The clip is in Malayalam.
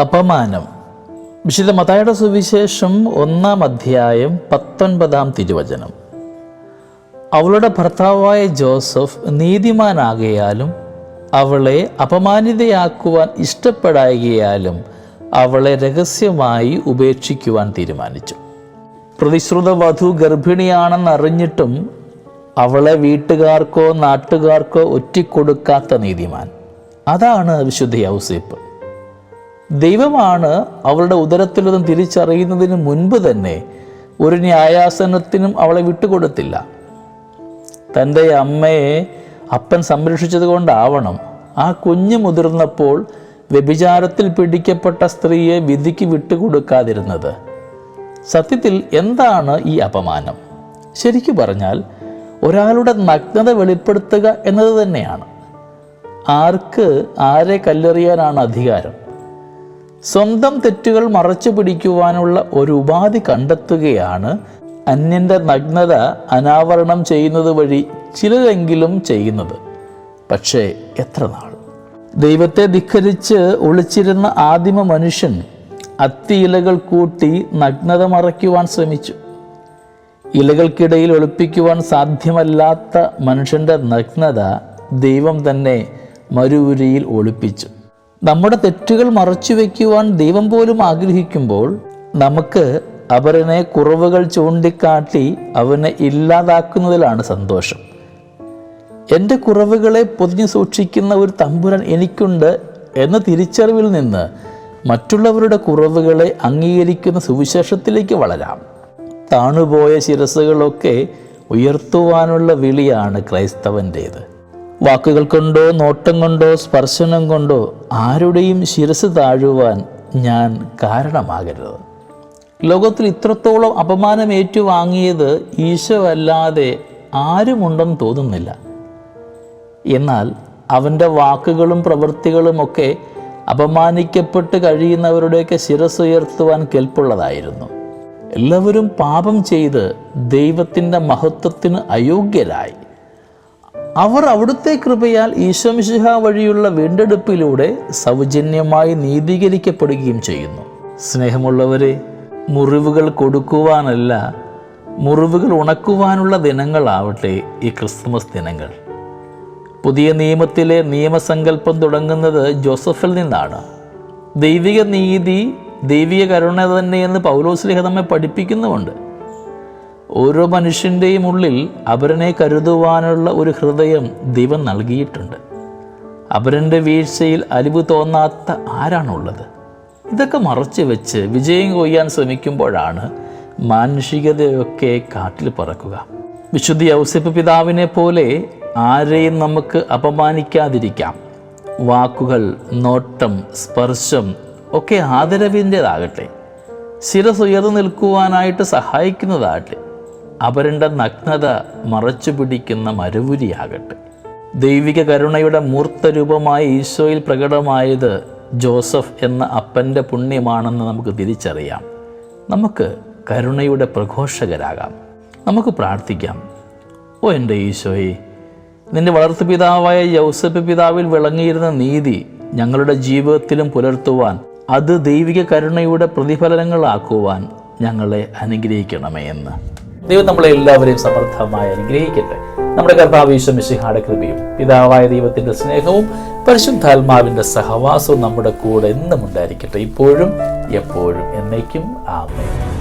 അപമാനം. വിശുദ്ധ മതായുടെ സുവിശേഷം ഒന്നാം അധ്യായം പത്തൊൻപതാം തിരുവചനം. അവളുടെ ഭർത്താവായ ജോസഫ് നീതിമാനാകയാലും അവളെ അപമാനിതയാക്കുവാൻ ഇഷ്ടപ്പെടായകയാലും അവളെ രഹസ്യമായി ഉപേക്ഷിക്കുവാൻ തീരുമാനിച്ചു. പ്രതിശ്രുത വധു ഗർഭിണിയാണെന്നറിഞ്ഞിട്ടും അവളെ വീട്ടുകാർക്കോ നാട്ടുകാർക്കോ ഒറ്റിക്കൊടുക്കാത്ത നീതിമാൻ. അതാണ് വിശുദ്ധ ഔസേപ്പ്. ദൈവമാണ് അവളുടെ ഉദരത്തിലതും തിരിച്ചറിയുന്നതിന് മുൻപ് തന്നെ ഒരു ന്യായാസനത്തിനും അവളെ വിട്ടുകൊടുത്തില്ല. തന്റെ അമ്മയെ അപ്പൻ സംരക്ഷിച്ചത് കൊണ്ടാവണം. ആ കുഞ്ഞ് മുതിർന്നപ്പോൾ വ്യഭിചാരത്തിൽ പിടിക്കപ്പെട്ട സ്ത്രീയെ വിധിക്ക് വിട്ടുകൊടുക്കാതിരുന്നത്. സത്യത്തിൽ എന്താണ് ഈ അപമാനം? ശരിക്കു പറഞ്ഞാൽ ഒരാളുടെ നഗ്നത വെളിപ്പെടുത്തുക എന്നത് തന്നെയാണ്. ആർക്ക് ആരെ കല്ലെറിയാനാണ് അധികാരം? സ്വന്തം തെറ്റുകൾ മറച്ചു പിടിക്കുവാനുള്ള ഒരു ഉപാധി കണ്ടെത്തുകയാണ് അന്യന്റെ നഗ്നത അനാവരണം ചെയ്യുന്നത് വഴി ചിലരെങ്കിലും ചെയ്യുന്നത്. പക്ഷേ എത്ര നാൾ? ദൈവത്തെ ധിഖരിച്ച് ഒളിച്ചിരുന്ന ആദിമ മനുഷ്യൻ അത്തിയിലകൾ കൂട്ടി നഗ്നത മറയ്ക്കുവാൻ ശ്രമിച്ചു. ഇലകൾക്കിടയിൽ ഒളിപ്പിക്കുവാൻ സാധ്യമല്ലാത്ത മനുഷ്യന്റെ നഗ്നത ദൈവം തന്നെ മരുവുരിയിൽ ഒളിപ്പിച്ചു. നമ്മുടെ തെറ്റുകൾ മറച്ചു വയ്ക്കുവാൻ ദൈവം പോലും ആഗ്രഹിക്കുമ്പോൾ നമുക്ക് അവരനെ കുറവുകൾ ചൂണ്ടിക്കാട്ടി അവനെ ഇല്ലാതാക്കുന്നതിലാണ് സന്തോഷം. എന്റെ കുറവുകളെ പൊതിഞ്ഞു സൂക്ഷിക്കുന്ന ഒരു തമ്പുരാൻ എനിക്കുണ്ട് എന്ന തിരിച്ചറിവിൽ നിന്ന് മറ്റുള്ളവരുടെ കുറവുകളെ അംഗീകരിക്കുന്ന സുവിശേഷത്തിലേക്ക് വളരാം. താണുപോയ ശിരസുകളൊക്കെ ഉയർത്തുവാനുള്ള വിളിയാണ് ക്രൈസ്തവന്റേത്. വാക്കുകൾ കൊണ്ടോ നോട്ടം കൊണ്ടോ സ്പർശനം കൊണ്ടോ ആരുടെയും ശിരസ് താഴുവാൻ ഞാൻ കാരണമാകരുത്. ലോകത്തിൽ ഇത്രത്തോളം അപമാനം ഏറ്റുവാങ്ങിയത് ഈശോ അല്ലാതെ ആരുമുണ്ടെന്ന് തോന്നുന്നില്ല. എന്നാൽ അവന്റെ വാക്കുകളും പ്രവൃത്തികളുമൊക്കെ അപമാനിക്കപ്പെട്ട് കഴിയുന്നവരുടെയൊക്കെ ശിരസ് ഉയർത്തുവാൻ കെൽപ്പുള്ളതായിരുന്നു എല്ലാവരും പാപം ചെയ്ത് ദൈവത്തിന്റെ മഹത്വത്തിന് അയോഗ്യരായി. അവർ അവിടുത്തെ കൃപയാൽ ഈശ്വമിശിഹ വഴിയുള്ള വീണ്ടെടുപ്പിലൂടെ സൗജന്യമായി നീതീകരിക്കപ്പെടുകയും ചെയ്യുന്നു. സ്നേഹമുള്ളവരെ മുറിവുകൾ കൊടുക്കുവാനല്ല മുറിവുകൾ ഉണക്കുവാനുള്ള ദിനങ്ങളാവട്ടെ ഈ ക്രിസ്തുമസ് ദിനങ്ങൾ. പുതിയ നിയമത്തിലെ നിയമസങ്കല്പം തുടങ്ങുന്നത് ജോസഫിൽ നിന്നാണ്. ദൈവിക നീതി ദൈവിക കരുണ തന്നെയെന്ന് പൗലോസ്ലിഹ നമ്മെ പഠിപ്പിക്കുന്നുമുണ്ട്. ഓരോ മനുഷ്യന്റെയും ഉള്ളിൽ അവരനെ കരുതുവാനുള്ള ഒരു ഹൃദയം ദൈവം നൽകിയിട്ടുണ്ട്. അവരന്റെ വീഴ്ചയിൽ അലിവ് തോന്നാത്ത ആരാണുള്ളത്? ഇതൊക്കെ മറച്ചു വെച്ച് വിജയം കൊയ്യാൻ ശ്രമിക്കുമ്പോഴാണ് മാനുഷികതയൊക്കെ കാട്ടിൽ പറക്കുക. വിശുദ്ധി ഔസപ്പ് പിതാവിനെ പോലെ ആരെയും നമുക്ക് അപമാനിക്കാതിരിക്കാം. വാക്കുകൾ നോട്ടം സ്പർശം ഒക്കെ ആദരവിന്റെതാകട്ടെ ശിരസ് ഉയർന്നു നിൽക്കുവാനായിട്ട് സഹായിക്കുന്നതാകട്ടെ. അവരുടെ നഗ്നത മറച്ചു പിടിക്കുന്ന മരവുരിയാകട്ടെ. ദൈവിക കരുണയുടെ മൂർത്തരൂപമായ ഈശോയിൽ പ്രകടമായത് ജോസഫ് എന്ന അപ്പന്റെ പുണ്യമാണെന്ന് നമുക്ക് തിരിച്ചറിയാം. നമുക്ക് കരുണയുടെ പ്രഘോഷകരാകാം. നമുക്ക് പ്രാർത്ഥിക്കാം. ഓ എന്റെ ഈശോയെ നിന്റെ വളർത്തുപിതാവായ യൗസഫ് പിതാവിൽ വിളങ്ങിയിരുന്ന നീതി ഞങ്ങളുടെ ജീവിതത്തിലും പുലർത്തുവാൻ അത് ദൈവിക കരുണയുടെ പ്രതിഫലനങ്ങളാക്കുവാൻ ഞങ്ങളെ അനുഗ്രഹിക്കണമേ എന്ന്. ദൈവം നമ്മളെ എല്ലാവരെയും സമർത്ഥമായി അനുഗ്രഹിക്കട്ടെ. നമ്മുടെ കർത്താവ് ഈശ്വമിശിഹാടെ കൃപയും പിതാവായ ദൈവത്തിന്റെ സ്നേഹവും പരിശുദ്ധാത്മാവിന്റെ സഹവാസവും നമ്മുടെ കൂടെ എന്നും ഉണ്ടായിരിക്കട്ടെ. ഇപ്പോഴും എപ്പോഴും എന്നേക്കും. ആമേ